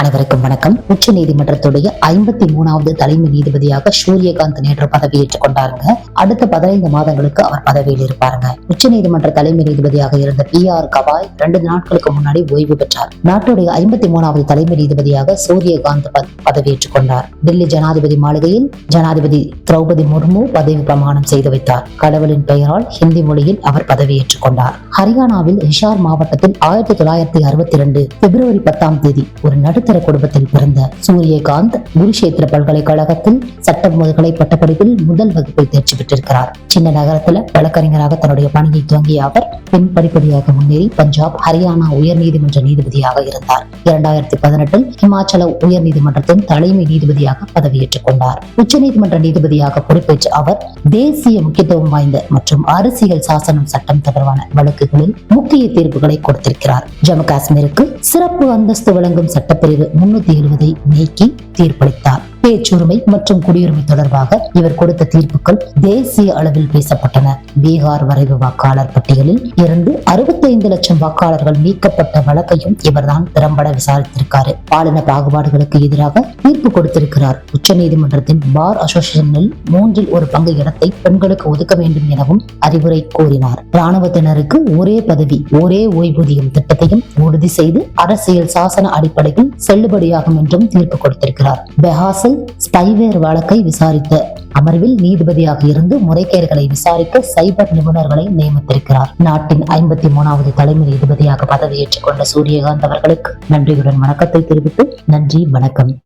அனைவருக்கும் வணக்கம். உச்ச நீதிமன்றத்துடைய ஐம்பத்தி மூணாவது தலைமை நீதிபதியாக சூரியகாந்த் நேற்று பதவியேற்றுக் கொண்டாருங்க. அடுத்த பதினைந்து மாதங்களுக்கு அவர் பதவியில் இருப்பாருங்க. உச்ச நீதிமன்ற தலைமை நீதிபதியாக இருந்த பி ஆர் கவாய் ரெண்டு நாட்களுக்கு முன்னாடி ஓய்வு பெற்றார். நாட்டுடைய ஐம்பத்தி மூணாவது தலைமை நீதிபதியாக சூரியகாந்த் பதவியேற்றுக் கொண்டார். டெல்லி ஜனாதிபதி மாளிகையில் ஜனாதிபதி திரௌபதி முர்மு பதவி பிரமாணம் செய்து வைத்தார். கடவுளின் பெயரால் ஹிந்தி மொழியில் அவர் பதவியேற்றுக் கொண்டார். ஹரியானாவில் ஹிஷார் மாவட்டத்தில் ஆயிரத்தி தொள்ளாயிரத்தி அறுபத்தி இரண்டு பிப்ரவரி பத்தாம் தேதி ஒரு நடு நடுத்தர குடும்பத்தில் பிறந்த சூரியகாந்த் குருஷேத்திர பல்கலைக்கழகத்தில் சட்ட முதுகலை பட்டப்படிப்பில் முதல் வகுப்பில் தேர்ச்சி பெற்றிருக்கிறார். சின்ன நகரத்தில் வழக்கறிஞராக தன்னுடைய பணியை துவங்கிய அவர் பின் படிப்படியாக முன்னேறி பஞ்சாப் ஹரியானா உயர்நீதிமன்ற நீதிபதியாக இருந்தார். இரண்டாயிரத்தி பதினெட்டில் ஹிமாச்சல உயர்நீதிமன்றத்தின் தலைமை நீதிபதியாக பதவியேற்றுக் கொண்டார். உச்சநீதிமன்ற நீதிபதியாக பொறுப்பேற்ற அவர் தேசிய முக்கியத்துவம் வாய்ந்த மற்றும் அரசியல் சாசனம் சட்டம் தொடர்பான வழக்குகளில் முக்கிய தீர்ப்புகளை கொடுத்திருக்கிறார். ஜம்மு காஷ்மீருக்கு சிறப்பு அந்தஸ்து வழங்கும் சட்டப்பிரிவு முன்னூத்தி எழுபதை நீக்கி தீர்ப்பளித்தார். பேச்சுரிமை மற்றும் குடியுரிமை தொடர்பாக இவர் கொடுத்த தீர்ப்புகள் தேசிய அளவில் பேசப்பட்டன. பீகார் வரைவு வாக்காளர் பட்டியலில் இருந்து 65 லட்சம் வாக்காளர்கள் நீக்கப்பட்ட வழக்கையும் இவர்தான் திறம்பட விசாரித்திருக்காரு. பாலின பாகுபாடுகளுக்கு எதிராக தீர்ப்பு கொடுத்திருக்கிறார். உச்சநீதிமன்றத்தின் பார் அசோசியேஷனில் மூன்றில் ஒரு பங்கு இடத்தை பெண்களுக்கு ஒதுக்க வேண்டும் எனவும் அறிவுரை கூறினார். ராணுவத்தினருக்கு ஒரே பதவி ஒரே ஓய்வூதியம் திட்டத்தையும் உறுதி செய்து அரசியல் சாசன அடிப்படையில் செல்லுபடியாகும் என்றும் தீர்ப்பு கொடுத்திருக்கிறார். பெஹாசல் ஸ்பைவேர் வழக்கை விசாரித்த அமர்வில் நீதிபதியாக இருந்து முறைகேடுகளை விசாரிக்க சைபர் நிபுணர்களை நியமித்திருக்கிறார். நாட்டின் ஐம்பத்தி மூணாவது தலைமை நீதிபதியாக பதவியேற்றுக் கொண்ட சூரியகாந்த் அவர்களுக்கு நன்றியுடன் வணக்கத்தை தெரிவித்து நன்றி வணக்கம்.